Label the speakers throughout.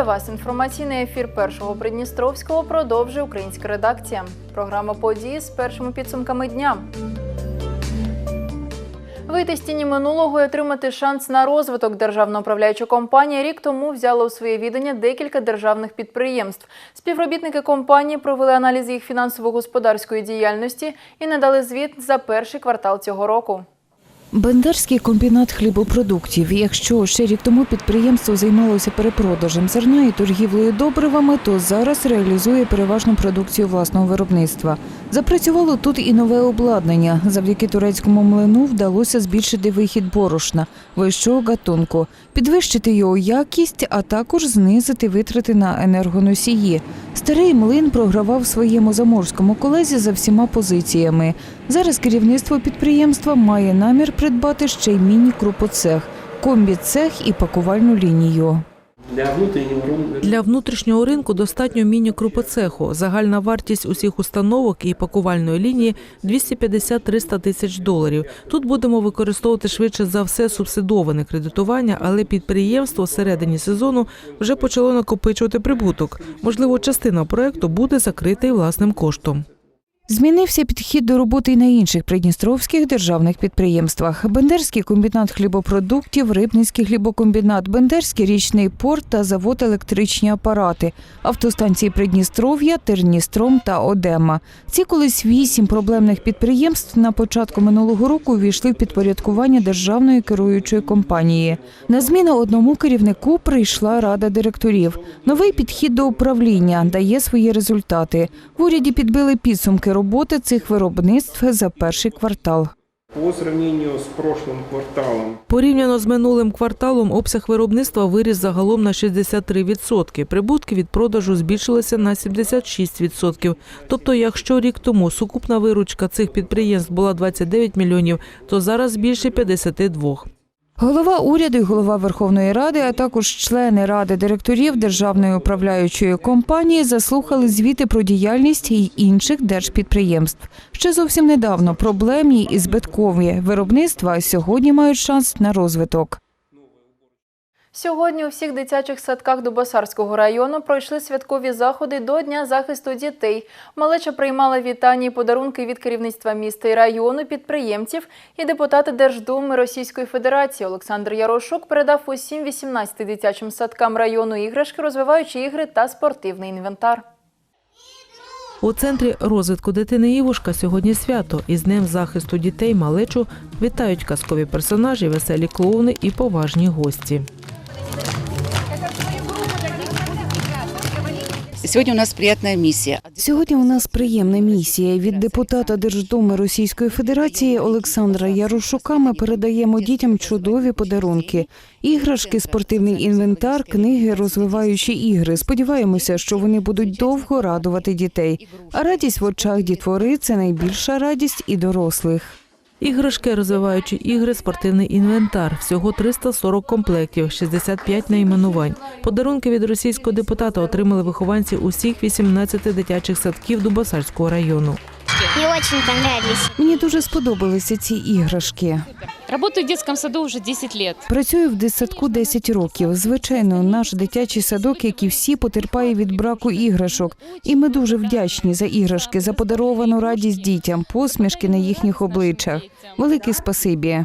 Speaker 1: Вітаю вас! Інформаційний ефір першого Придністровського продовжує українська редакція. Програма події з першими підсумками дня. Вийти з тіні минулого і отримати шанс на розвиток державна управляюча компанія рік тому взяла у своє відання декілька державних підприємств. Співробітники компанії провели аналіз їх фінансово-господарської діяльності і надали звіт за перший квартал цього року.
Speaker 2: Бендерський комбінат хлібопродуктів. Якщо ще рік тому підприємство займалося перепродажем зерна і торгівлею добривами, то зараз реалізує переважну продукцію власного виробництва. Запрацювало тут і нове обладнання. Завдяки турецькому млину вдалося збільшити вихід борошна вищого гатунку, підвищити його якість, а також знизити витрати на енергоносії. Старий млин програвав своєму заморському колезі за всіма позиціями. Зараз керівництво підприємства має намір придбати ще й міні-крупоцех, комбіцех і пакувальну лінію.
Speaker 3: Для внутрішнього ринку
Speaker 4: Для внутрішнього ринку достатньо міні-крупоцеху. Загальна вартість усіх установок і пакувальної лінії 250-300 тисяч доларів. Тут будемо використовувати швидше за все субсидоване кредитування, але підприємство середині сезону вже почало накопичувати прибуток. Можливо, частина проекту буде закрита власним коштом.
Speaker 2: Змінився підхід до роботи й на інших придністровських державних підприємствах: Бендерський комбінат хлібопродуктів, Рибницький хлібокомбінат, Бендерський річний порт та завод електричні апарати, автостанції Придністров'я, Терністром та Одема. Ці колись вісім проблемних підприємств на початку минулого року увійшли в підпорядкування державної керуючої компанії. На зміну одному керівнику прийшла рада директорів. Новий підхід до управління дає свої результати. В уряді підбили підсумки роботи цих виробництв за перший квартал.
Speaker 3: по сравнению з прошлым кварталом
Speaker 4: Порівняно з минулим кварталом обсяг виробництва виріс загалом на 63%. Прибутки від продажу збільшилися на 76%. Тобто, якщо рік тому сукупна виручка цих підприємств була 29 мільйонів, то зараз більше 52.
Speaker 2: Голова уряду і голова Верховної Ради, а також члени ради директорів державної управляючої компанії заслухали звіти про діяльність і інших держпідприємств. Ще зовсім недавно проблемні і збиткові виробництва сьогодні мають шанс на розвиток.
Speaker 1: Сьогодні у всіх дитячих садках Дубосарського району пройшли святкові заходи до Дня захисту дітей. Малеча приймала вітання і подарунки від керівництва міста і району, підприємців і депутата Держдуми Російської Федерації. Олександр Ярошук передав усім 18 дитячим садкам району іграшки, розвиваючи ігри та спортивний інвентар.
Speaker 4: У центрі розвитку дитини Івушка сьогодні свято. Із Днем захисту дітей малечу вітають казкові персонажі, веселі клоуни і поважні гості.
Speaker 5: Сегодня у нас приятная миссия.
Speaker 2: Сьогодні у нас приємна місія від депутата Держдуми Російської Федерації Олександра Ярошука. Ми передаємо дітям чудові подарунки: іграшки, спортивний інвентар, книги, розвиваючі ігри. Сподіваємося, що вони будуть довго радувати дітей. А радість в очах дітвори це найбільша радість і дорослих.
Speaker 4: Іграшки, розвиваючі ігри, спортивний інвентар. Всього 340 комплектів, 65 найменувань. Подарунки від російського депутата отримали вихованці усіх 18 дитячих садків Дубасальського району.
Speaker 6: Мне очень понравились.
Speaker 2: Мені дуже сподобалися ці іграшки.
Speaker 7: Работаю в детском саду уже 10 лет.
Speaker 2: Працюю в дитсадку 10 років. Звичайно, наш дитячий садок, як і всі, потерпає від браку іграшок. І ми дуже вдячні за іграшки, за подаровану радість дітям, посмішки на їхніх обличчях. Велике спасибі.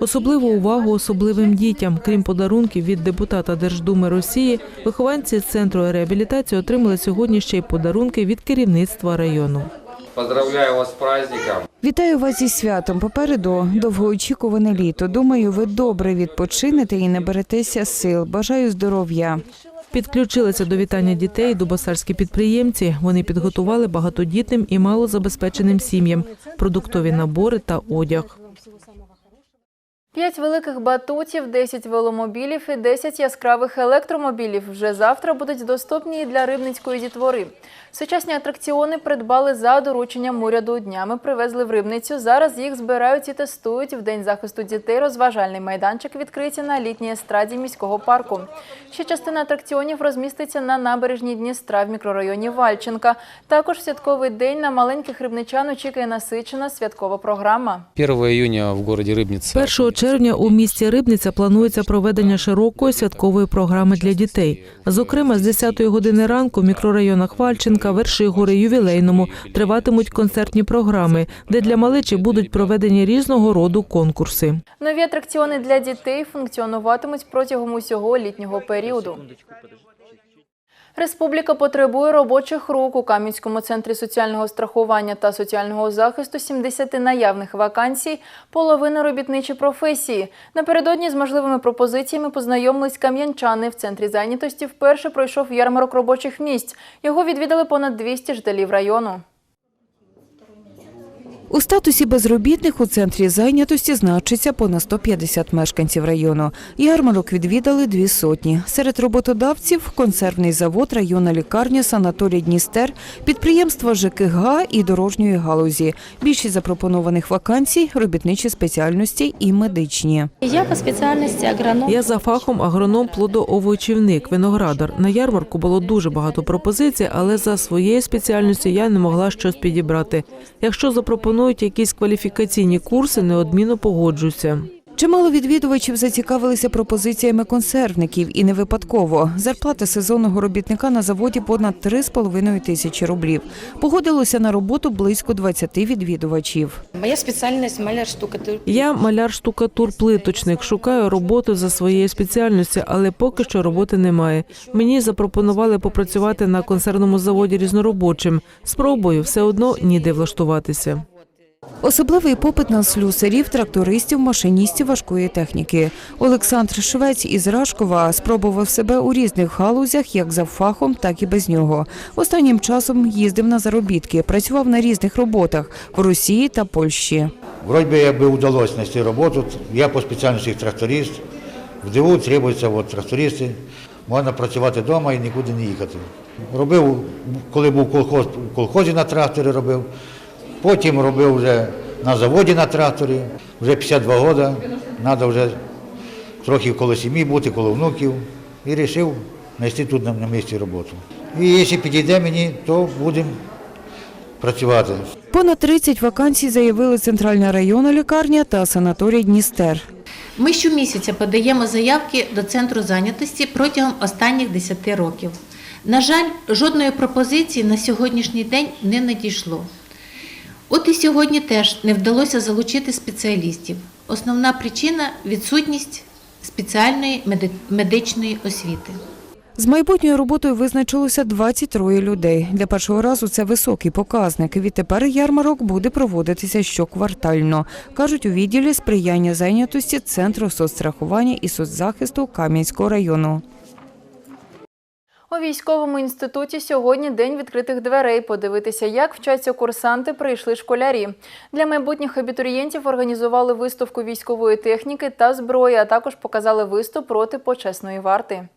Speaker 4: Особливу увагу особливим дітям, крім подарунків від депутата Держдуми Росії, вихованці центру реабілітації отримали сьогодні ще й подарунки від керівництва району.
Speaker 8: Поздравляю вас з праздником.
Speaker 2: Вітаю вас зі святом. Попереду довгоочікуване літо. Думаю, ви добре відпочинете і наберетеся сил. Бажаю здоров'я.
Speaker 4: Підключилися до вітання дітей дубосарські підприємці. Вони підготували багатодітним і малозабезпеченим сім'ям продуктові набори та одяг.
Speaker 1: П'ять великих батутів, 10 веломобілів і 10 яскравих електромобілів вже завтра будуть доступні і для рибницької дітвори. Сучасні атракціони придбали за дорученням уряду. Днями привезли в рибницю. Зараз їх збирають і тестують. В день захисту дітей розважальний майданчик відкриті на літній естраді міського парку. Ще частина атракціонів розміститься на набережній Дністра в мікрорайоні Вальченка. Також святковий день на маленьких рибничан очікує насичена святкова програма.
Speaker 8: 1 июня в городе Рыбница.
Speaker 4: 1 червня у місті Рибниця планується проведення широкої святкової програми для дітей. Зокрема, з 10 години ранку в мікрорайонах Вальченка, Вершигори, Ювілейному триватимуть концертні програми, де для малечі будуть проведені різного роду конкурси.
Speaker 1: Нові атракціони для дітей функціонуватимуть протягом усього літнього періоду. Республіка потребує робочих рук у Кам'янському центрі соціального страхування та соціального захисту 70 наявних вакансій, половина робітничі професії. Напередодні з можливими пропозиціями познайомились кам'янчани. В центрі зайнятості вперше пройшов ярмарок робочих місць. Його відвідали понад 200 жителів району.
Speaker 2: У статусі безробітних у центрі зайнятості значиться понад 150 мешканців району. Ярмарок відвідали дві сотні. Серед роботодавців консервний завод, районна лікарня, санаторій Дністер, підприємства ЖКГ і дорожньої галузі. Більшість запропонованих вакансій робітничі спеціальності і медичні.
Speaker 9: Я по спеціальності агроном.
Speaker 4: Я за фахом агроном плодоовочівник, виноградар. На ярмарку було дуже багато пропозицій, але за своєю спеціальністю я не могла щось підібрати. Якщо запропонують якісь кваліфікаційні курси, неодмінно погоджуся.
Speaker 2: Чимало відвідувачів зацікавилися пропозиціями консервників і не випадково. Зарплата сезонного робітника на заводі понад 3,5 тисячі рублів. Погодилося на роботу близько 20 відвідувачів.
Speaker 9: Моя спеціальність маляр штукатур.
Speaker 4: Я маляр штукатур плиточник, шукаю роботу за своєю спеціальністю, але поки що роботи немає. Мені запропонували попрацювати на консервному заводі різноробочим. Спробую все одно ніде влаштуватися.
Speaker 2: Особливий попит на слюсарів, трактористів, машиністів важкої техніки. Олександр Швець із Рашкова спробував себе у різних галузях, як за фахом, так і без нього. Останнім часом їздив на заробітки, працював на різних роботах в Росії та Польщі.
Speaker 10: Вроде бы якби удалось знайти роботу. Я по спеціальності тракторист. В ДИВУ требуються от, трактористи. Можна працювати вдома і нікуди не їхати. Робив, коли був колхоз, в колхозі на тракторі робив. Потім робив вже на заводі на тракторі. Вже 52 роки. Треба вже трохи коло сім'ї бути, коло внуків. І вирішив знайти тут на, місці роботу. І якщо підійде мені, то будемо працювати.
Speaker 2: Понад 30 вакансій заявили Центральна районна лікарня та санаторій Дністер.
Speaker 11: Ми щомісяця подаємо заявки до центру зайнятості протягом останніх 10 років. На жаль, жодної пропозиції на сьогоднішній день не надійшло. От і сьогодні теж не вдалося залучити спеціалістів. Основна причина відсутність спеціальної меди- медичної освіти.
Speaker 2: З майбутньою роботою визначилося 23 людей. Для першого разу це високий показник. Відтепер ярмарок буде проводитися щоквартально, кажуть у відділі сприяння зайнятості Центру соцстрахування і соцзахисту Кам'янського району.
Speaker 1: У військовому інституті сьогодні день відкритих дверей. Подивитися, як вчаться курсанти, прийшли школярі. Для майбутніх абітурієнтів організували виставку військової техніки та зброї, а також показали виступ проти почесної варти.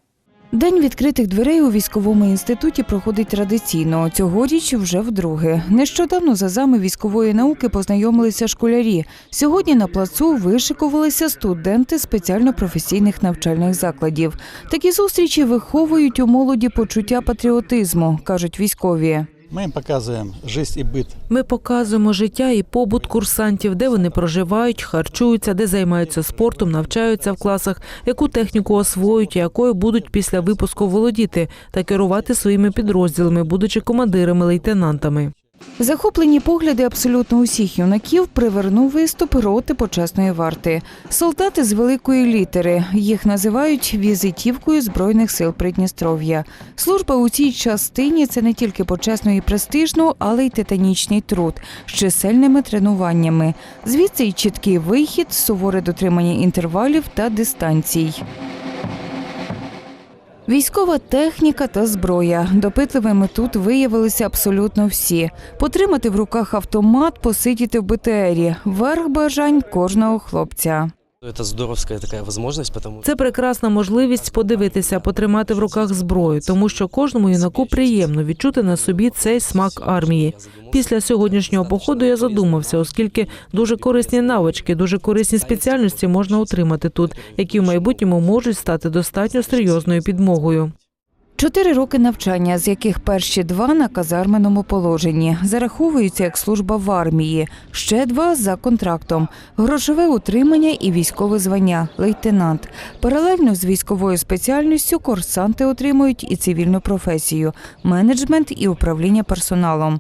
Speaker 2: День відкритих дверей у військовому інституті проходить традиційно. Цьогоріч вже вдруге. Нещодавно за зами військової науки познайомилися школярі. Сьогодні на плацу вишикувалися студенти спеціально-професійних навчальних закладів. Такі зустрічі виховують у молоді почуття патріотизму, кажуть військові.
Speaker 12: Ми їм показуємо життя і бит.
Speaker 4: Ми показуємо життя і побут курсантів, де вони проживають, харчуються, де займаються спортом, навчаються в класах, яку техніку освоюють, якою будуть після випуску володіти та керувати своїми підрозділами, будучи командирами лейтенантами.
Speaker 2: Захоплені погляди абсолютно усіх юнаків привернув виступ роти почесної варти. Солдати з великої літери їх називають візитівкою збройних сил Придністров'я. Служба у цій частині це не тільки почесно і престижно, але й титанічний труд з чисельними тренуваннями. Звідси й чіткий вихід, суворе дотримання інтервалів та дистанцій. Військова техніка та зброя. Допитливими тут виявилися абсолютно всі. Потримати в руках автомат, посидіти в БТРі – верх бажань кожного хлопця.
Speaker 13: Это здоровська така можливість, тому
Speaker 4: Це прекрасна можливість подивитися, потримати в руках зброю, тому що кожному юнаку приємно відчути на собі цей смак армії. Після сьогоднішнього походу я задумався, оскільки дуже корисні навички, дуже корисні спеціальності можна отримати тут, які в майбутньому можуть стати достатньо серйозною підмогою.
Speaker 2: Чотири роки навчання, з яких перші два на казарменому положенні, зараховуються як служба в армії, ще два за контрактом, грошове утримання і військове звання лейтенант. Паралельно з військовою спеціальністю курсанти отримують і цивільну професію менеджмент і управління персоналом.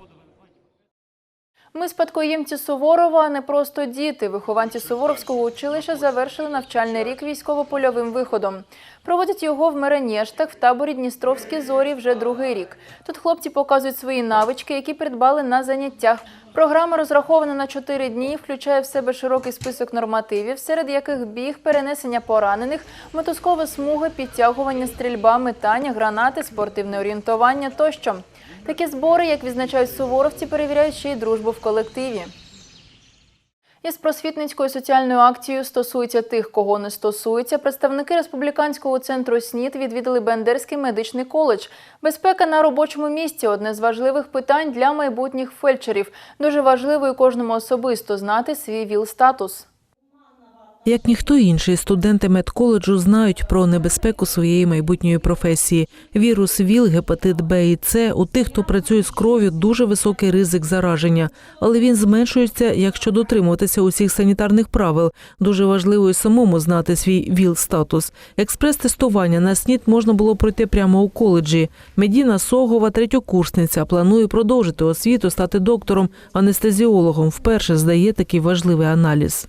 Speaker 1: Ми спадкоємці Суворова, а не просто діти. Вихованці Суворовського училища завершили навчальний рік військово-польовим виходом. Проводять його в Меренєштах в таборі Дністровські зорі вже другий рік. Тут хлопці показують свої навички, які придбали на заняттях. Програма розрахована на 4 дні, включає в себе широкий список нормативів, серед яких біг, перенесення поранених, мотузкова смуга, підтягування, стрільба, метання, гранати, спортивне орієнтування тощо. Такі збори, як відзначають суворовці, перевіряють ще й дружбу в колективі. Із просвітницькою соціальною акцією стосується тих, кого не стосується. Представники республіканського центру СНІД відвідали Бендерський медичний коледж. Безпека на робочому місці одне з важливих питань для майбутніх фельдшерів. Дуже важливо і кожному особисто знати свій ВІЛ-статус.
Speaker 4: Як ніхто інший, студенти медколеджу знають про небезпеку своєї майбутньої професії. Вірус ВІЛ, гепатит Б і С у тих, хто працює з кров'ю, дуже високий ризик зараження, але він зменшується, якщо дотримуватися усіх санітарних правил. Дуже важливо і самому знати свій ВІЛ-статус. Експрес-тестування на СНІД можна було пройти прямо у коледжі. Медіна Согова, третьокурсниця, планує продовжити освіту, стати доктором, анестезіологом. Вперше здає такий важливий аналіз.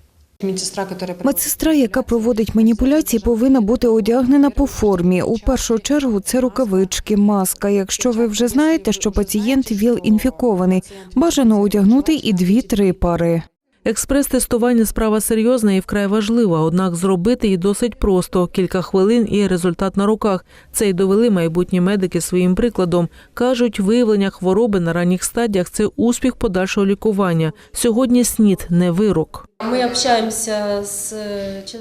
Speaker 2: Медсестра, яка проводить маніпуляції, повинна бути одягнена по формі. У першу чергу це рукавички, маска. Якщо ви вже знаєте, що пацієнт ВІЛ інфікований, бажано одягнути і дві-три пари.
Speaker 4: Експрес-тестування справа серйозна і вкрай важлива, однак зробити її досить просто. Кілька хвилин і результат на руках. Це й довели майбутні медики своїм прикладом. Кажуть, виявлення хвороби на ранніх стадіях це успіх подальшого лікування. Сьогодні СНІД не вирок.
Speaker 9: Мы общаемся с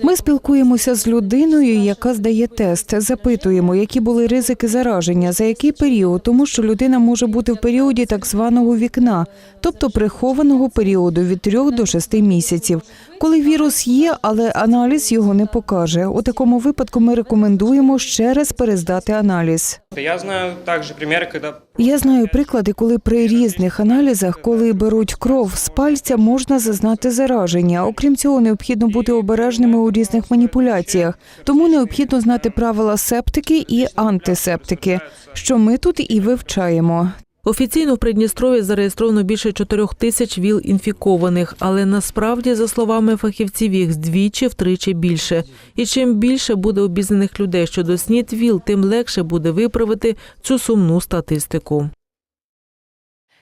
Speaker 2: Ми спілкуємося з людиною, яка здає тест. Запитуємо, які були ризики зараження, за який період, тому що людина може бути в періоді так званого вікна, тобто прихованого періоду від 3 до 6 місяців. Коли вірус є, але аналіз його не покаже. У такому випадку ми рекомендуємо ще раз перездати аналіз.
Speaker 3: Я знаю також примеры, коли...
Speaker 2: Я знаю приклади, коли при різних аналізах, коли беруть кров з пальця, можна зазнати зараження. Окрім цього, необхідно бути обережними у різних маніпуляціях. Тому необхідно знати правила септики і антисептики, що ми тут і вивчаємо.
Speaker 4: Офіційно в Придністрові зареєстровано більше 4 тисяч ВІЛ-інфікованих, але насправді, за словами фахівців, їх здвічі втричі більше. І чим більше буде обізнаних людей щодо СНІД ВІЛ, тим легше буде виправити цю сумну статистику.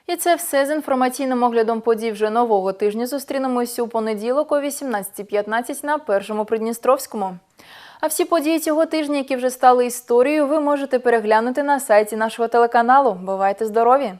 Speaker 1: І це все з інформаційним оглядом подій вже нового тижня. Зустрінемось у понеділок о 18.15 на першому Придністровському. А всі події цього тижня, які вже стали історією, ви можете переглянути на сайті нашого телеканалу. Бувайте здорові!